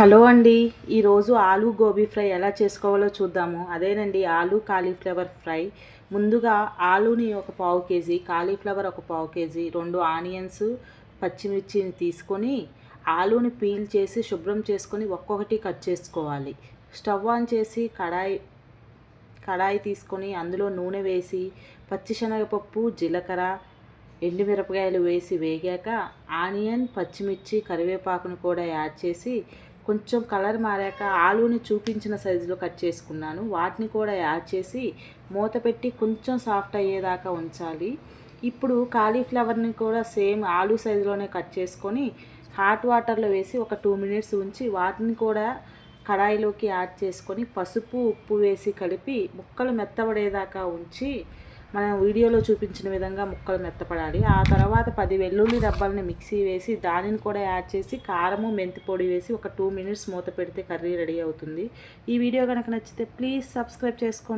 Hello అండి. ఈరోజు ఆలు గోబీ ఫ్రై ఎలా చేసుకోవాలో చూద్దాము. అదేనండి ఆలు కాలీఫ్లవర్ ఫ్రై. ముందుగా ఆలుని ఒక పావు కేజీ కాలీఫ్లవర్ ఒక పావు కేజీ రెండు ఆనియన్స్ పచ్చిమిర్చిని తీసుకొని ఆలుని పీల్ చేసి శుభ్రం చేసుకొని ఒక్కొక్కటి కట్ చేసుకోవాలి. స్టవ్ ఆన్ చేసి కడాయి కడాయి తీసుకొని అందులో నూనె వేసి పచ్చిశనగపప్పు జీలకర్ర ఎండుమిరపకాయలు వేసి వేగాక ఆనియన్ పచ్చిమిర్చి కరివేపాకును కూడా యాడ్ చేసి కొంచెం కలర్ మారాక ఆలూని చూపించిన సైజులో కట్ చేసుకున్నాను. వాటిని కూడా యాడ్ చేసి మూత పెట్టి కొంచెం సాఫ్ట్ అయ్యేదాకా ఉంచాలి. ఇప్పుడు కాలీఫ్లవర్ని కూడా సేమ్ ఆలూ సైజులోనే కట్ చేసుకొని హాట్ వాటర్లో వేసి ఒక టూ మినిట్స్ ఉంచి వాటిని కూడా కడాయిలోకి యాడ్ చేసుకొని పసుపు ఉప్పు వేసి కలిపి ముక్కలు మెత్తబడేదాకా ఉంచి మనం వీడియోలో చూపించిన విధంగా ముక్కలు మెత్తపడాలి. ఆ తర్వాత పది వెల్లుల్లి రబ్బల్ని మిక్సీ వేసి దానిని కూడా యాడ్ చేసి కారము మెంతి పొడి వేసి ఒక టూ మినిట్స్ మూత పెడితే కర్రీ రెడీ అవుతుంది. ఈ వీడియో కనుక నచ్చితే ప్లీజ్ సబ్స్క్రైబ్ చేసుకోండి.